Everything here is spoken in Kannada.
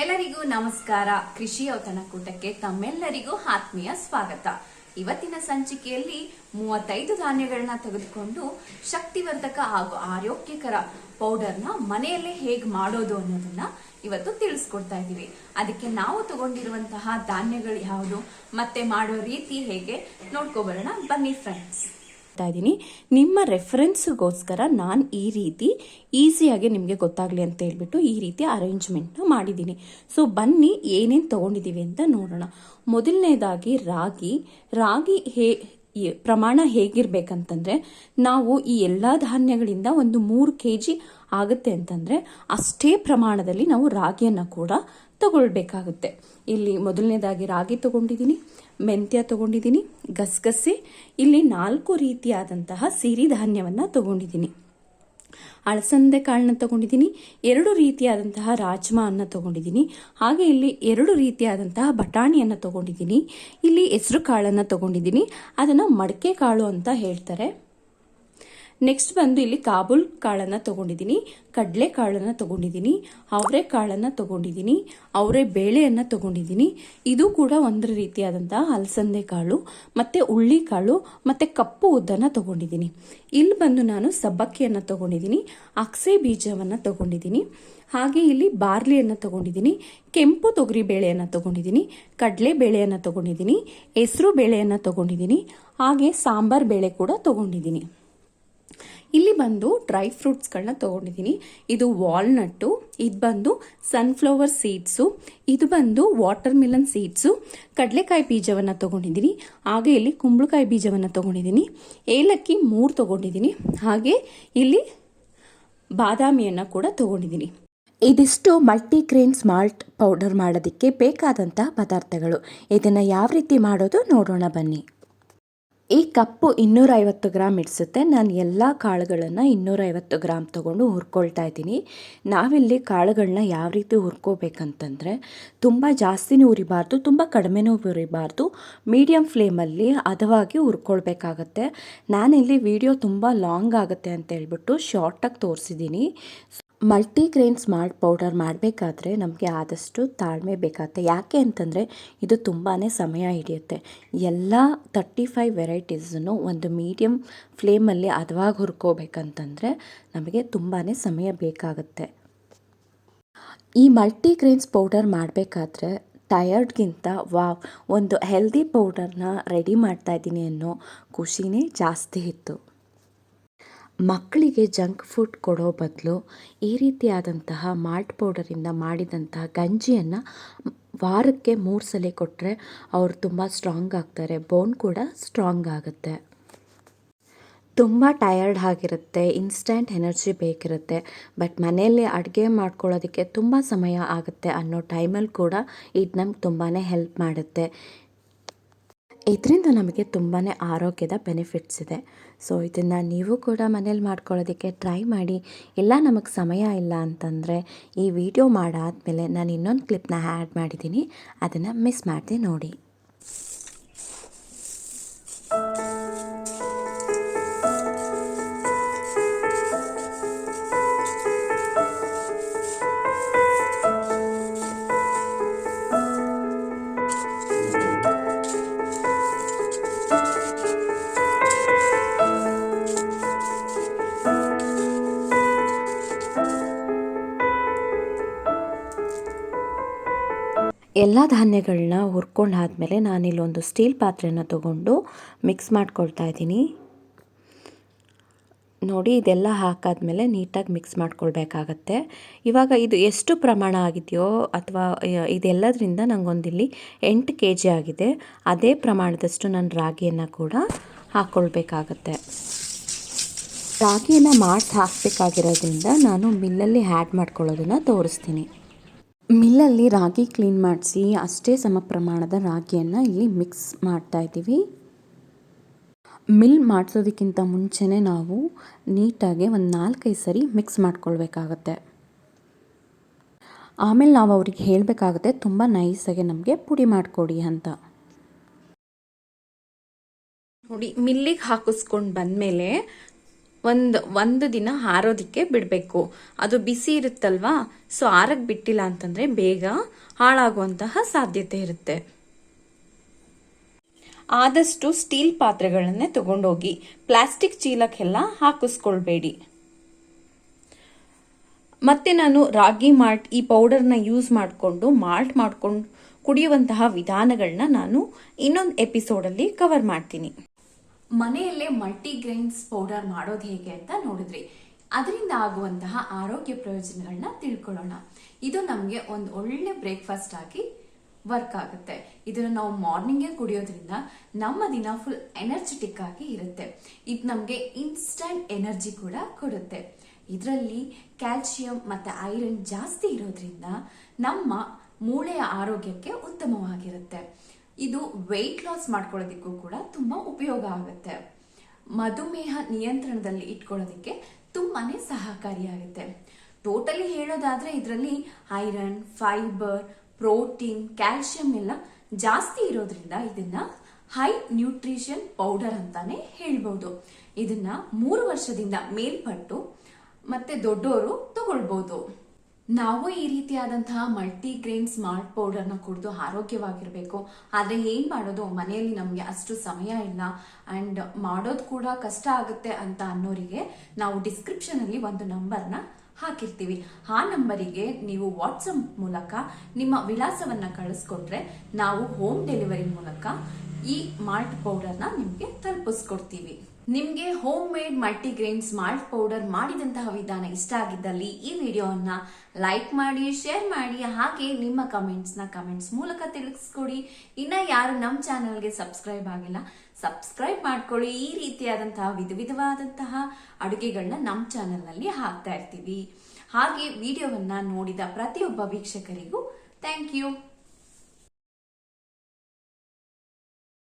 ಎಲ್ಲರಿಗೂ ನಮಸ್ಕಾರ. ಕೃಷಿ ಔತಣಕೂಟಕ್ಕೆ ತಮ್ಮೆಲ್ಲರಿಗೂ ಆತ್ಮೀಯ ಸ್ವಾಗತ. ಇವತ್ತಿನ ಸಂಚಿಕೆಯಲ್ಲಿ ಮೂವತ್ತೈದು ಧಾನ್ಯಗಳನ್ನ ತೆಗೆದುಕೊಂಡು ಶಕ್ತಿವರ್ಧಕ ಹಾಗೂ ಆರೋಗ್ಯಕರ ಪೌಡರ್ನ ಮನೆಯಲ್ಲೇ ಹೇಗೆ ಮಾಡೋದು ಅನ್ನೋದನ್ನ ಇವತ್ತು ತಿಳಿಸ್ಕೊಡ್ತಾ ಇದ್ದೀವಿ. ಅದಕ್ಕೆ ನಾವು ತಗೊಂಡಿರುವಂತಹ ಧಾನ್ಯಗಳು ಯಾವುದು, ಮತ್ತೆ ಮಾಡೋ ರೀತಿ ಹೇಗೆ ನೋಡ್ಕೊಬರೋಣ. ಬನ್ನಿ ಫ್ರೆಂಡ್ಸ್ ಇದ್ದೀನಿ. ನಿಮ್ಮ ರೆಫರೆನ್ಸ್ಗೋಸ್ಕರ ನಾನು ಈ ರೀತಿ ಈಸಿಯಾಗಿ ನಿಮಗೆ ಗೊತ್ತಾಗಲಿ ಅಂತ ಹೇಳ್ಬಿಟ್ಟು ಈ ರೀತಿ ಅರೇಂಜ್ಮೆಂಟ್ನ ಮಾಡಿದ್ದೀನಿ. ಸೊ ಬನ್ನಿ ಏನೇನು ತೊಗೊಂಡಿದ್ದೀವಿ ಅಂತ ನೋಡೋಣ. ಮೊದಲನೇದಾಗಿ ರಾಗಿ. ರಾಗಿ ಹೇ ಪ್ರಮಾಣ ಹೇಗಿರ್ಬೇಕಂತಂದ್ರೆ ನಾವು ಈ ಎಲ್ಲ ಧಾನ್ಯಗಳಿಂದ ಒಂದು ಮೂರು ಕೆ ಜಿ ಆಗುತ್ತೆ ಅಂತಂದ್ರೆ ಅಷ್ಟೇ ಪ್ರಮಾಣದಲ್ಲಿ ನಾವು ರಾಗಿಯನ್ನು ಕೂಡ ತಗೊಳ್ಬೇಕಾಗುತ್ತೆ. ಇಲ್ಲಿ ಮೊದಲನೇದಾಗಿ ರಾಗಿ ತಗೊಂಡಿದ್ದೀನಿ. ಮೆಂತ್ಯ ತಗೊಂಡಿದ್ದೀನಿ, ಗಸಗಸೆ, ಇಲ್ಲಿ ನಾಲ್ಕು ರೀತಿಯಾದಂತಹ ಸಿರಿಧಾನ್ಯವನ್ನು ತಗೊಂಡಿದ್ದೀನಿ. ಅಳಸಂದೆ ಕಾಳನ್ನ ತಗೊಂಡಿದ್ದೀನಿ, ಎರಡು ರೀತಿಯಾದಂತಹ ರಾಜ್ಮಾ ಅನ್ನ ತಗೊಂಡಿದ್ದೀನಿ, ಹಾಗೆ ಇಲ್ಲಿ ಎರಡು ರೀತಿಯಾದಂತಹ ಬಟಾಣಿಯನ್ನು ತಗೊಂಡಿದ್ದೀನಿ, ಇಲ್ಲಿ ಹೆಸರು ಕಾಳನ್ನು ತಗೊಂಡಿದ್ದೀನಿ, ಅದನ್ನು ಮಡಕೆ ಕಾಳು ಅಂತ ಹೇಳ್ತಾರೆ. ನೆಕ್ಸ್ಟ್ ಬಂದು ಇಲ್ಲಿ ಕಾಬೂಲ್ ಕಾಳನ್ನು ತೊಗೊಂಡಿದ್ದೀನಿ ಕಡಲೆ ಕಾಳನ್ನು ತಗೊಂಡಿದ್ದೀನಿ ಅವರೆ ಕಾಳನ್ನು ತಗೊಂಡಿದ್ದೀನಿ ಅವರೆ ಬೇಳೆಯನ್ನು ತೊಗೊಂಡಿದ್ದೀನಿ ಇದು ಕೂಡ ಒಂದು ರೀತಿಯಾದಂತಹ ಅಲಸಂದೆ ಕಾಳು, ಮತ್ತೆ ಉಳ್ಳಿ ಕಾಳು, ಮತ್ತೆ ಕಪ್ಪು ಉದ್ದನ್ನು ತಗೊಂಡಿದ್ದೀನಿ ಇಲ್ಲಿ ಬಂದು ನಾನು ಸಬ್ಬಕ್ಕಿಯನ್ನು ತೊಗೊಂಡಿದ್ದೀನಿ ಅಕ್ಸೆ ಬೀಜವನ್ನು ತೊಗೊಂಡಿದ್ದೀನಿ ಹಾಗೆ ಇಲ್ಲಿ ಬಾರ್ಲಿಯನ್ನು ತೊಗೊಂಡಿದ್ದೀನಿ ಕೆಂಪು ತೊಗರಿ ಬೇಳೆಯನ್ನು ತೊಗೊಂಡಿದ್ದೀನಿ ಕಡಲೆ ಬೇಳೆಯನ್ನು ತಗೊಂಡಿದ್ದೀನಿ ಹೆಸರು ಬೇಳೆಯನ್ನು ತೊಗೊಂಡಿದ್ದೀನಿ ಹಾಗೆ ಸಾಂಬಾರ್ ಬೇಳೆ ಕೂಡ ತಗೊಂಡಿದ್ದೀನಿ ಇಲ್ಲಿ ಬಂದು ಡ್ರೈ ಫ್ರೂಟ್ಸ್ಗಳನ್ನ ತೊಗೊಂಡಿದ್ದೀನಿ ಇದು ವಾಲ್ನಟ್ಟು, ಇದು ಬಂದು ಸನ್ಫ್ಲವರ್ ಸೀಡ್ಸು, ಇದು ಬಂದು ವಾಟರ್ ಮಿಲನ್ ಸೀಡ್ಸು, ಕಡಲೆಕಾಯಿ ಬೀಜವನ್ನು ತೊಗೊಂಡಿದ್ದೀನಿ ಹಾಗೆ ಇಲ್ಲಿ ಕುಂಬಳಕಾಯಿ ಬೀಜವನ್ನು ತೊಗೊಂಡಿದ್ದೀನಿ ಏಲಕ್ಕಿ ಮೂರು ತೊಗೊಂಡಿದ್ದೀನಿ ಹಾಗೆ ಇಲ್ಲಿ ಬಾದಾಮಿಯನ್ನು ಕೂಡ ತೊಗೊಂಡಿದ್ದೀನಿ ಇದಿಷ್ಟು ಮಲ್ಟಿಗ್ರೇನ್ ಮಾಲ್ಟ್ ಪೌಡರ್ ಮಾಡೋದಕ್ಕೆ ಬೇಕಾದಂಥ ಪದಾರ್ಥಗಳು. ಇದನ್ನು ಯಾವ ರೀತಿ ಮಾಡೋದು ನೋಡೋಣ ಬನ್ನಿ. ಈ ಕಪ್ಪು ಇನ್ನೂರೈವತ್ತು ಗ್ರಾಮ್ ಇಡಿಸುತ್ತೆ. ನಾನು ಎಲ್ಲ ಕಾಳುಗಳನ್ನು ಇನ್ನೂರೈವತ್ತು ಗ್ರಾಮ್ ತೊಗೊಂಡು ಹುರ್ಕೊಳ್ತಾ ಇದ್ದೀನಿ. ನಾವಿಲ್ಲಿ ಕಾಳುಗಳನ್ನ ಯಾವ ರೀತಿ ಹುರ್ಕೋಬೇಕಂತಂದರೆ ತುಂಬ ಜಾಸ್ತಿನೂ ಉರಿಬಾರ್ದು, ತುಂಬ ಕಡಿಮೆನೂ ಉರಿಬಾರ್ದು. ಮೀಡಿಯಮ್ ಫ್ಲೇಮಲ್ಲಿ ಹದವಾಗಿ ಹುರ್ಕೊಳ್ಬೇಕಾಗತ್ತೆ. ನಾನಿಲ್ಲಿ ವಿಡಿಯೋ ತುಂಬ ಲಾಂಗ್ ಆಗುತ್ತೆ ಅಂತ ಹೇಳ್ಬಿಟ್ಟು ಶಾರ್ಟಾಗಿ ತೋರಿಸಿದ್ದೀನಿ. ಮಲ್ಟಿಗ್ರೇನ್ ಸ್ಮಾರ್ಟ್ ಪೌಡರ್ ಮಾಡಬೇಕಾದ್ರೆ ನಮಗೆ ಆದಷ್ಟು ತಾಳ್ಮೆ ಬೇಕಾಗುತ್ತೆ. ಯಾಕೆ ಅಂತಂದರೆ ಇದು ತುಂಬಾ ಸಮಯ ಹಿಡಿಯುತ್ತೆ. ಎಲ್ಲ ತರ್ಟಿ ಫೈವ್ ವೆರೈಟೀಸನ್ನು ಒಂದು ಮೀಡಿಯಮ್ ಫ್ಲೇಮಲ್ಲಿ ಹದವಾಗಿ ಹುರ್ಕೋಬೇಕಂತಂದರೆ ನಮಗೆ ತುಂಬಾ ಸಮಯ ಬೇಕಾಗುತ್ತೆ. ಈ ಮಲ್ಟಿಗ್ರೇನ್ಸ್ ಪೌಡರ್ ಮಾಡಬೇಕಾದ್ರೆ ಟಯರ್ಡ್ಗಿಂತ ವಾವ್, ಒಂದು ಹೆಲ್ದಿ ಪೌಡರ್ನ ರೆಡಿ ಮಾಡ್ತಾ ಇದ್ದೀನಿ ಅನ್ನೋ ಖುಷಿನೇ ಜಾಸ್ತಿ ಇತ್ತು. ಮಕ್ಕಳಿಗೆ ಜಂಕ್ ಫುಡ್ ಕೊಡೋ ಬದಲು ಈ ರೀತಿಯಾದಂತಹ ಮಾಲ್ಟ್ ಪೌಡರಿಂದ ಮಾಡಿದಂತಹ ಗಂಜಿಯನ್ನು ವಾರಕ್ಕೆ ಮೂರು ಸಲ ಕೊಟ್ಟರೆ ಅವರು ತುಂಬ ಸ್ಟ್ರಾಂಗ್ ಆಗ್ತಾರೆ, ಬೋನ್ ಕೂಡ ಸ್ಟ್ರಾಂಗ್ ಆಗುತ್ತೆ. ತುಂಬ ಟಯರ್ಡ್ ಆಗಿರುತ್ತೆ, ಇನ್ಸ್ಟೆಂಟ್ ಎನರ್ಜಿ ಬೇಕಿರುತ್ತೆ, ಬಟ್ ಮನೆಯಲ್ಲಿ ಅಡುಗೆ ಮಾಡ್ಕೊಳ್ಳೋದಕ್ಕೆ ತುಂಬ ಸಮಯ ಆಗುತ್ತೆ ಅನ್ನೋ ಟೈಮಲ್ಲಿ ಕೂಡ ಇದು ನಮ್ಗೆ ತುಂಬಾ ಹೆಲ್ಪ್ ಮಾಡುತ್ತೆ. ಇದರಿಂದ ನಮಗೆ ತುಂಬಾ ಆರೋಗ್ಯದ ಬೆನಿಫಿಟ್ಸ್ ಇದೆ. ಸೊ ಇದನ್ನು ನೀವು ಕೂಡ ಮನೇಲಿ ಮಾಡ್ಕೊಳ್ಳೋದಕ್ಕೆ ಟ್ರೈ ಮಾಡಿ. ಇಲ್ಲ ನಮಗೆ ಸಮಯ ಇಲ್ಲ ಅಂತಂದರೆ ಈ ವಿಡಿಯೋ ಮಾಡಾದಮೇಲೆ ನಾನು ಇನ್ನೊಂದು ಕ್ಲಿಪ್ನ ಆ್ಯಡ್ ಮಾಡಿದ್ದೀನಿ ಅದನ್ನು ಮಿಸ್ ಮಾಡಿದೆ ನೋಡಿ. ಎಲ್ಲ ಧಾನ್ಯಗಳನ್ನ ಹುರ್ಕೊಂಡು ಆದಮೇಲೆ ನಾನಿಲ್ಲೊಂದು ಸ್ಟೀಲ್ ಪಾತ್ರೆನ ತಗೊಂಡು ಮಿಕ್ಸ್ ಮಾಡ್ಕೊಳ್ತಾ ಇದ್ದೀನಿ. ನೋಡಿ, ಇದೆಲ್ಲ ಹಾಕಾದ್ಮೇಲೆ ನೀಟಾಗಿ ಮಿಕ್ಸ್ ಮಾಡ್ಕೊಳ್ಬೇಕಾಗತ್ತೆ. ಇವಾಗ ಇದು ಎಷ್ಟು ಪ್ರಮಾಣ ಆಗಿದೆಯೋ ಅಥವಾ ಇದೆಲ್ಲದರಿಂದ ನನಗೊಂದಿಲ್ಲಿ ಎಂಟು ಕೆ ಜಿ ಆಗಿದೆ. ಅದೇ ಪ್ರಮಾಣದಷ್ಟು ನಾನು ರಾಗಿಯನ್ನು ಕೂಡ ಹಾಕ್ಕೊಳ್ಬೇಕಾಗತ್ತೆ ರಾಗಿಯನ್ನು ಮಾಡಿ ಹಾಕಬೇಕಾಗಿರೋದ್ರಿಂದ ನಾನು ಮಿಲ್ಲಲ್ಲಿ ಆ್ಯಡ್ ಮಾಡ್ಕೊಳ್ಳೋದನ್ನು ತೋರಿಸ್ತೀನಿ. ಮಿಲ್ಲಲ್ಲಿ ರಾಗಿ ಕ್ಲೀನ್ ಮಾಡಿಸಿ ಅಷ್ಟೇ ಸಮ ಪ್ರಮಾಣದ ರಾಗಿಯನ್ನು ಇಲ್ಲಿ ಮಿಕ್ಸ್ ಮಾಡ್ತಾ ಇದ್ದೀವಿ. ಮಿಲ್ ಮಾಡಿಸೋದಕ್ಕಿಂತ ಮುಂಚೆನೇ ನಾವು ನೀಟಾಗಿ ಒಂದು ನಾಲ್ಕೈದು ಸರಿ ಮಿಕ್ಸ್ ಮಾಡ್ಕೊಳ್ಬೇಕಾಗತ್ತೆ. ಆಮೇಲೆ ನಾವು ಅವ್ರಿಗೆ ಹೇಳಬೇಕಾಗುತ್ತೆ, ತುಂಬ ನೈಸಾಗಿ ನಮಗೆ ಪುಡಿ ಮಾಡಿಕೊಡಿ ಅಂತ. ನೋಡಿ, ಮಿಲ್ಲಿಗೆ ಹಾಕಿಸ್ಕೊಂಡು ಬಂದಮೇಲೆ ಒಂದು ಒಂದು ದಿನ ಹಾರೋದಿಕ್ಕೆ ಬಿಡಬೇಕು. ಅದು ಬಿಸಿ ಇರುತ್ತಲ್ವಾ? ಸೊ ಆರಕ್ಕೆ ಬಿಟ್ಟಿಲ್ಲ ಅಂತಂದ್ರೆ ಬೇಗ ಹಾಳಾಗುವಂತಹ ಸಾಧ್ಯತೆ ಇರುತ್ತೆ. ಆದಷ್ಟು ಸ್ಟೀಲ್ ಪಾತ್ರೆಗಳನ್ನೇ ತಗೊಂಡೋಗಿ ಪ್ಲಾಸ್ಟಿಕ್ ಚೀಲಕ್ಕೆಲ್ಲ ಹಾಕಿಸ್ಕೊಳ್ಬೇಡಿ. ಮತ್ತೆ ನಾನು ರಾಗಿ ಮಾಲ್ಟ್ ಈ ಪೌಡರ್ನ ಯೂಸ್ ಮಾಡಿಕೊಂಡು, ಮಾಲ್ಟ್ ಮಾಡ್ಕೊಂಡು ಕುಡಿಯುವಂತಹ ವಿಧಾನಗಳನ್ನ ನಾನು ಇನ್ನೊಂದು ಎಪಿಸೋಡಲ್ಲಿ ಕವರ್ ಮಾಡ್ತೀನಿ. ಮನೆಯಲ್ಲೇ ಮಲ್ಟಿಗ್ರೈನ್ಸ್ ಪೌಡರ್ ಮಾಡೋದು ಹೇಗೆ ಅಂತ ನೋಡಿದ್ರಿ. ಅದರಿಂದ ಆಗುವಂತಹ ಆರೋಗ್ಯ ಪ್ರಯೋಜನಗಳನ್ನ ತಿಳ್ಕೊಳ್ಳೋಣ. ಇದು ನಮಗೆ ಒಂದು ಒಳ್ಳೆ ಬ್ರೇಕ್ಫಾಸ್ಟ್ ಆಗಿ ವರ್ಕ್ ಆಗುತ್ತೆ. ಇದನ್ನ ನಾವು ಮಾರ್ನಿಂಗೇ ಕುಡಿಯೋದ್ರಿಂದ ನಮ್ಮ ದಿನ ಫುಲ್ ಎನರ್ಜೆಟಿಕ್ ಆಗಿ ಇರುತ್ತೆ. ಇದು ನಮಗೆ ಇನ್ಸ್ಟಂಟ್ ಎನರ್ಜಿ ಕೂಡ ಕೊಡುತ್ತೆ. ಇದರಲ್ಲಿ ಕ್ಯಾಲ್ಸಿಯಂ ಮತ್ತು ಐರನ್ ಜಾಸ್ತಿ ಇರೋದ್ರಿಂದ ನಮ್ಮ ಮೂಳೆಯ ಆರೋಗ್ಯಕ್ಕೆ ಉತ್ತಮವಾಗಿರುತ್ತೆ. ಇದು ವೆಯ್ಟ್ ಲಾಸ್ ಮಾಡ್ಕೊಳ್ಳೋದಕ್ಕೂ ಕೂಡ ತುಂಬ ಉಪಯೋಗ ಆಗುತ್ತೆ. ಮಧುಮೇಹ ನಿಯಂತ್ರಣದಲ್ಲಿ ಇಟ್ಕೊಳ್ಳೋದಕ್ಕೆ ತುಂಬಾನೇ ಸಹಕಾರಿಯಾಗುತ್ತೆ ಟೋಟಲಿ ಹೇಳೋದಾದ್ರೆ ಇದರಲ್ಲಿ ಐರನ್ ಫೈಬರ್ ಪ್ರೋಟೀನ್ ಕ್ಯಾಲ್ಶಿಯಂ ಎಲ್ಲ ಜಾಸ್ತಿ ಇರೋದ್ರಿಂದ ಇದನ್ನ ಹೈ ನ್ಯೂಟ್ರಿಷನ್ ಪೌಡರ್ ಅಂತಾನೆ ಹೇಳ್ಬೋದು. ಇದನ್ನ ಮೂರು ವರ್ಷದಿಂದ ಮೇಲ್ಪಟ್ಟು ಮತ್ತೆ ದೊಡ್ಡವರು ತಗೊಳ್ಬಹುದು ನಾವು ಈ ರೀತಿಯಾದಂತಹ ಮಲ್ಟಿ ಗ್ರೇನ್ ಸ್ಮಾರ್ಟ್ ಪೌಡರ್ನ ಕುಡಿದು ಆರೋಗ್ಯವಾಗಿರಬೇಕು. ಆದರೆ ಏನು ಮಾಡೋದು? ಮನೆಯಲ್ಲಿ ನಮಗೆ ಅಷ್ಟು ಸಮಯ ಇಲ್ಲ. ಅಂಡ್ ಮಾಡೋದು ಕೂಡ ಕಷ್ಟ ಆಗುತ್ತೆ ಅಂತ ಅನ್ನೋರಿಗೆ ನಾವು ಡಿಸ್ಕ್ರಿಪ್ಷನಲ್ಲಿ ಒಂದು ನಂಬರ್ನ ಹಾಕಿರ್ತೀವಿ. ಆ ನಂಬರಿಗೆ ನೀವು ವಾಟ್ಸಪ್ ಮೂಲಕ ನಿಮ್ಮ ವಿಳಾಸವನ್ನ ಕಳಿಸ್ಕೊಟ್ರೆ ನಾವು ಹೋಮ್ ಡೆಲಿವರಿ ಮೂಲಕ ಈ ಮಾಲ್ಟ್ ಪೌಡರ್ನ ನಿಮಗೆ ತಲುಪಿಸ್ಕೊಡ್ತೀವಿ. ನಿಮ್ಗೆ home made multigrain smart powder ಮಾಡಿದಂತಹ ವಿಧಾನ ಇಷ್ಟ ಆಗಿದ್ದಲ್ಲಿ ಈ ವಿಡಿಯೋವನ್ನ ಲೈಕ್ ಮಾಡಿ ಶೇರ್ ಮಾಡಿ, ಹಾಗೆ ನಿಮ್ಮ ಕಮೆಂಟ್ಸ್ನ ಕಮೆಂಟ್ಸ್ ಮೂಲಕ ತಿಳಿಸ್ಕೊಡಿ. ಇನ್ನ ಯಾರು ನಮ್ಮ ಚಾನಲ್ಗೆ ಸಬ್ಸ್ಕ್ರೈಬ್ ಆಗಿಲ್ಲ ಸಬ್ಸ್ಕ್ರೈಬ್ ಮಾಡ್ಕೊಳ್ಳಿ. ಈ ರೀತಿಯಾದಂತಹ ವಿಧ ವಿಧವಾದಂತಹ ಅಡುಗೆಗಳನ್ನ ನಮ್ಮ ಚಾನಲ್ನಲ್ಲಿ ಹಾಕ್ತಾ ಇರ್ತೀವಿ. ಹಾಗೆ ವಿಡಿಯೋವನ್ನ ನೋಡಿದ ಪ್ರತಿಯೊಬ್ಬ ವೀಕ್ಷಕರಿಗೂ ಥ್ಯಾಂಕ್ ಯು